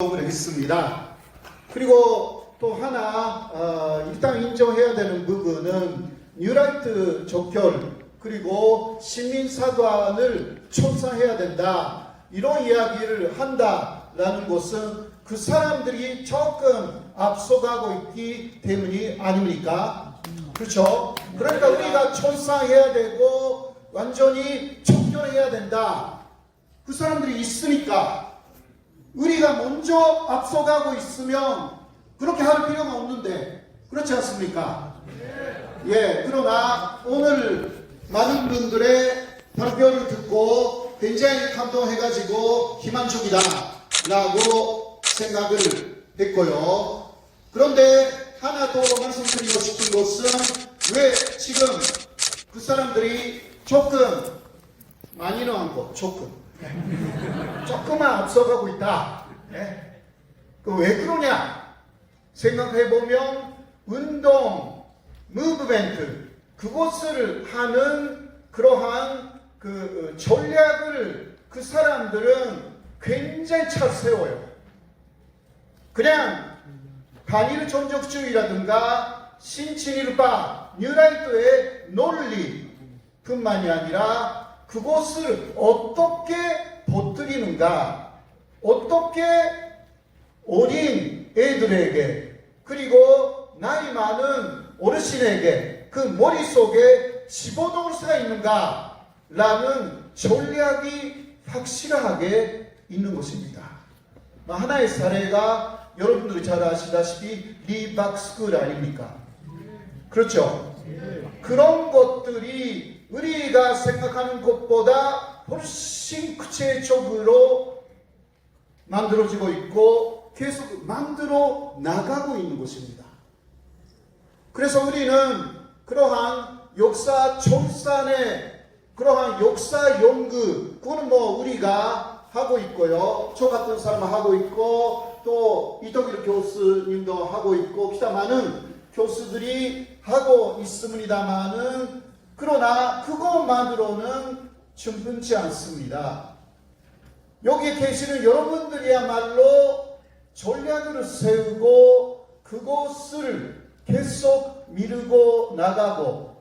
을 했습니다. 그리고 또 하나 어, 일단 인정해야 되는 부분은 뉴라이트 적혈 그리고 시민사관을 청산해야 된다 이런 이야기를 한다라는 것은 그 사람들이 조금 앞서가고 있기 때문이 아닙니까? 그렇죠? 그러니까 우리가 청산해야 되고 완전히 청결해야 된다. 그 사람들이 있으니까 우리가 먼저 앞서가고 있으면 그렇게 할 필요가 없는데 그렇지 않습니까? 예, 그러나 오늘 많은 분들의 발표를 듣고 굉장히 감동해가지고 희망적이다 라고 생각을 했고요. 그런데 하나 더 말씀드리고 싶은 것은 왜 지금 그 사람들이 조금 많이는 한거 조금 조금만 앞서가고 있다. 예. 그왜 그러냐? 생각해 보면 운동, 무브멘트 그것을 하는 그러한 그 전략을 그 사람들은 굉장히 잘 세워요. 그냥 반일 전적주의라든가 신친일파, 뉴라이트의 논리뿐만이 아니라 그것을 어떻게 버뜨리는가, 어떻게 어린 애들에게 그리고 나이 많은 어르신에게 그 머릿속에 집어넣을 수가 있는가 라는 전략이 확실하게 있는 것입니다. 하나의 사례가 여러분들이 잘 아시다시피 리박스쿨 아닙니까? 그렇죠? 그런 것들이 우리가 생각하는 것보다 훨씬 구체적으로 만들어지고 있고 계속 만들어 나가고 있는 것입니다. 그래서 우리는 그러한 역사 청산의 그러한 역사 연구 그거는 뭐 우리가 하고 있고요. 저 같은 사람은 하고 있고 또 이덕일 교수님도 하고 있고 기타 많은 교수들이 하고 있습니다만은 그러나 그것만으로는 충분치 않습니다. 여기에 계시는 여러분들이야말로 전략을 세우고 그것을 계속 미루고 나가고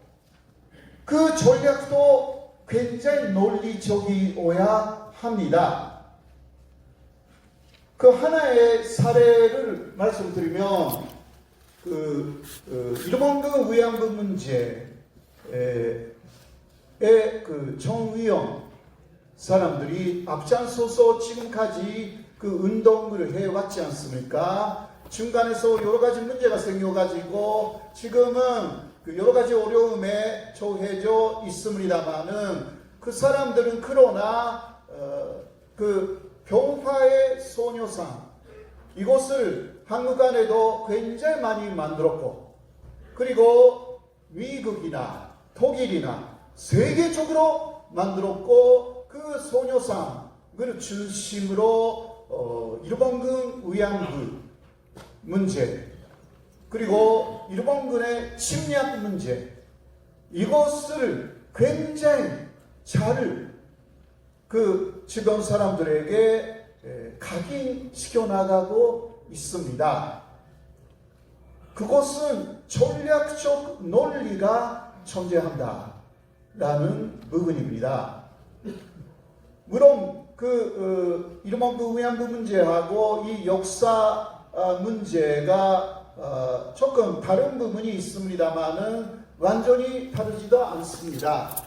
그 전략도 굉장히 논리적이어야 합니다. 그 하나의 사례를 말씀드리면 그, 그 일본군 위안부 문제에 그 정의용 사람들이 앞장서서 지금까지 그 운동을 해왔지 않습니까? 중간에서 여러 가지 문제가 생겨가지고 지금은 그 여러 가지 어려움에 처해져 있습니다만은 그 사람들은 그러나 어, 그 병화의 소녀상 이것을 한국 안에도 굉장히 많이 만들었고 그리고 미국이나 독일이나 세계적으로 만들었고 그 소녀상을 중심으로 어, 일본군 위안부 문제 그리고 일본군의 침략 문제 이것을 굉장히 잘 그 주변 사람들에게 각인시켜 나가고 있습니다. 그것은 전략적 논리가 존재한다. 라는 부분입니다. 물론 그 어, 일본부 위안부 문제하고 이 역사 어, 문제가 어, 조금 다른 부분이 있습니다만은 완전히 다르지도 않습니다.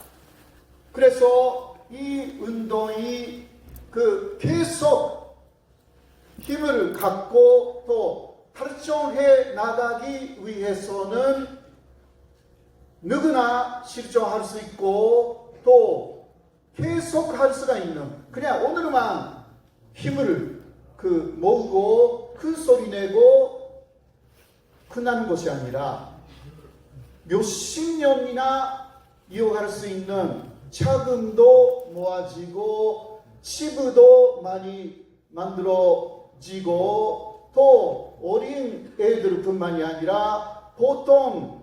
그래서 이 운동이 그 계속 힘을 갖고 또 발전해 나가기 위해서는 누구나 실천할 수 있고 또 계속 할 수가 있는 그냥 오늘만 힘을 그 모으고 큰 소리 내고 끝나는 것이 아니라 몇십 년이나 이어갈 수 있는 자금도 모아지고 치부도 많이 만들어지고 또 어린 애들뿐만이 아니라 보통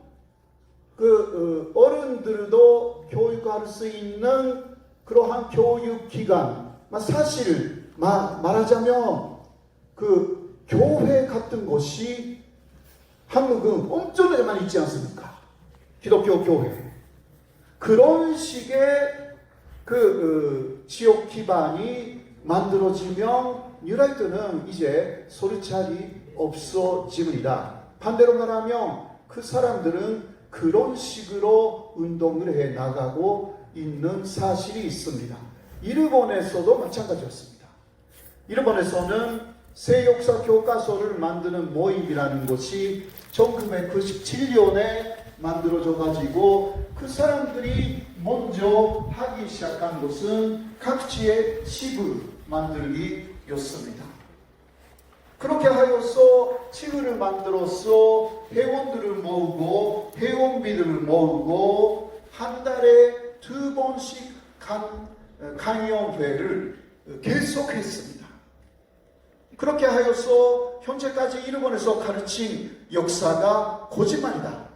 그 어, 어른들도 교육할 수 있는 그러한 교육 기관 사실 말하자면 그 교회 같은 곳이 한국은 엄청나게 많이 있지 않습니까? 기독교 교회. 그런 식의 그 어, 지역 기반이 만들어지면 뉴라이트는 이제 소리차이 없어집니다. 반대로 말하면 그 사람들은 그런 식으로 운동을 해 나가고 있는 사실이 있습니다. 일본에서도 마찬가지였습니다. 일본에서는 새 역사 교과서를 만드는 모임이라는 것이 1997년에 만들어져 가지고 그 사람들이 먼저 하기 시작한 것은 각지의 시을 만들기였습니다. 그렇게 하여서 치유를 만들어서 회원들을 모으고 회원비들을 모으고 한 달에 두 번씩 간, 강연회를 계속했습니다. 그렇게 하여서 현재까지 일본에서 가르친 역사가 거짓말이다.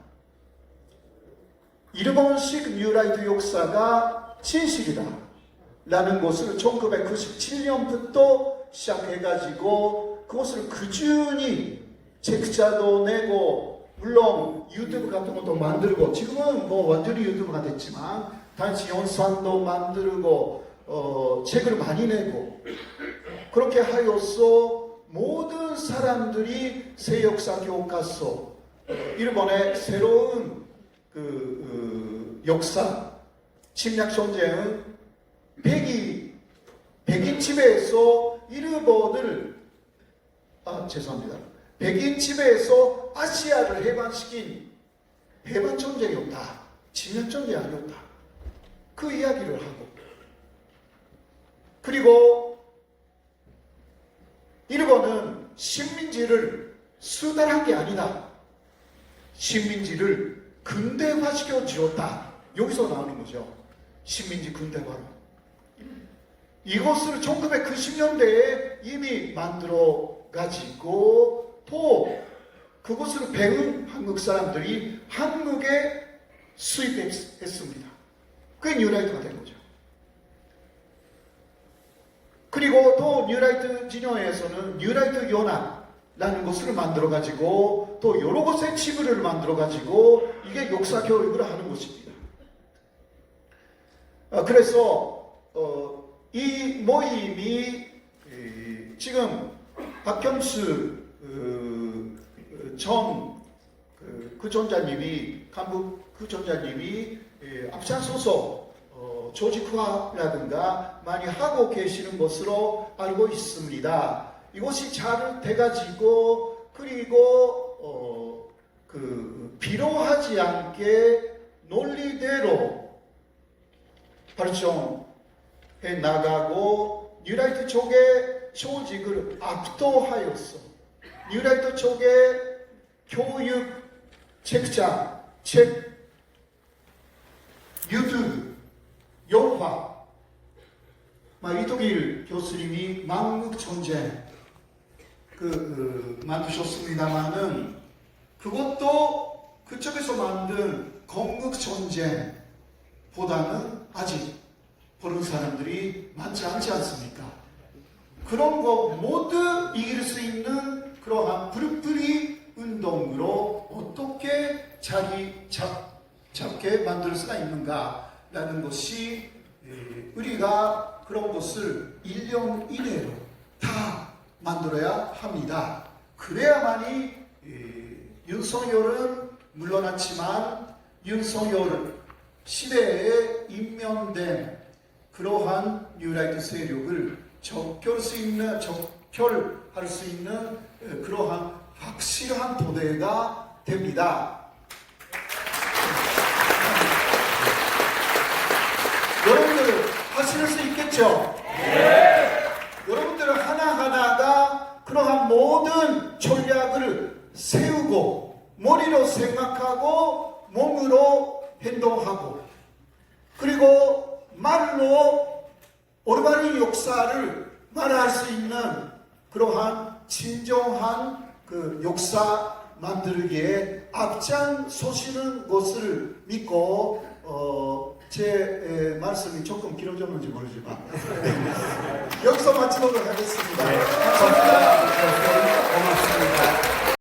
일본식 뉴라이트 역사가 진실이다. 라는 것을 1997년부터 시작해가지고 그것을 꾸준히 책자도 내고 물론 유튜브 같은 것도 만들고 지금은 뭐 완전히 유튜브가 됐지만 단지 영상도 만들고 어, 책을 많이 내고 그렇게 하여서 모든 사람들이 새 역사 교과서 어, 일본의 새로운 그 어, 역사 침략 전쟁은 백이 백인 지배에서 일본을 아 죄송합니다. 백인 지배에서 아시아를 해방시킨 해방 전쟁이었다. 침략 전쟁이 아니었다. 그 이야기를 하고 그리고 일본은 식민지를 수달한 게 아니다. 식민지를 근대화시켜 주었다. 여기서 나오는 거죠. 식민지 근대화로. 이것을 1990년대에 이미 만들어 가지고 또 그것을 배운 한국 사람들이 한국에 수입했습니다. 그게 뉴라이트가 된 거죠. 그리고 또 뉴라이트 진영에서는 뉴라이트 연합라는 것을 만들어 가지고 또 여러 곳의 치부를 만들어 가지고 이게 역사 교육을 하는 것입니다. 아, 그래서 어, 이 모임이 에, 지금 박경수 어, 전그 그 전자님이 간부 그 전자님이 에, 앞장서서 어, 조직화라든가 많이 하고 계시는 것으로 알고 있습니다. 이것이 잘 돼가지고 그리고 어, 그 필요하지 않게 논리대로 발전해 나가고 뉴라이트 쪽의 조직을 압도하였어. 뉴라이트 쪽의 교육 책자, 책, 유튜브, 영화, 이동일 교수님이 만국 전쟁 그, 그 만드셨습니다만은 그것도 그쪽에서 만든 건국 전쟁보다는 아직 보는 사람들이 많지 않지 않습니까? 그런 거 모두 이길 수 있는 그러한 운 동으로 어떻게 자기 잡, 잡게 만들 수가 있는가라는 것이 에, 우리가 그런 것을 1년 이내로 다 만들어야 합니다. 그래야만이 에, 윤석열은 물러났지만 윤석열 시대에 임명된 그러한 뉴라이트 세력을 적결 수 있는 적결할 수 있는 에, 그러한 확실한 도대가 됩니다. 여러분들 하실 수 있겠죠? 여러분들 하나하나가 그러한 모든 전략을 세우고 머리로 생각하고 몸으로 행동하고 그리고 말로 올바른 역사를 말할 수 있는 그러한 진정한 그 역사 만들기에 앞장 서시는 것을 믿고 어, 제 에, 말씀이 조금 길어졌는지 모르지만 여기서 마치도록 하겠습니다. 감사합니다.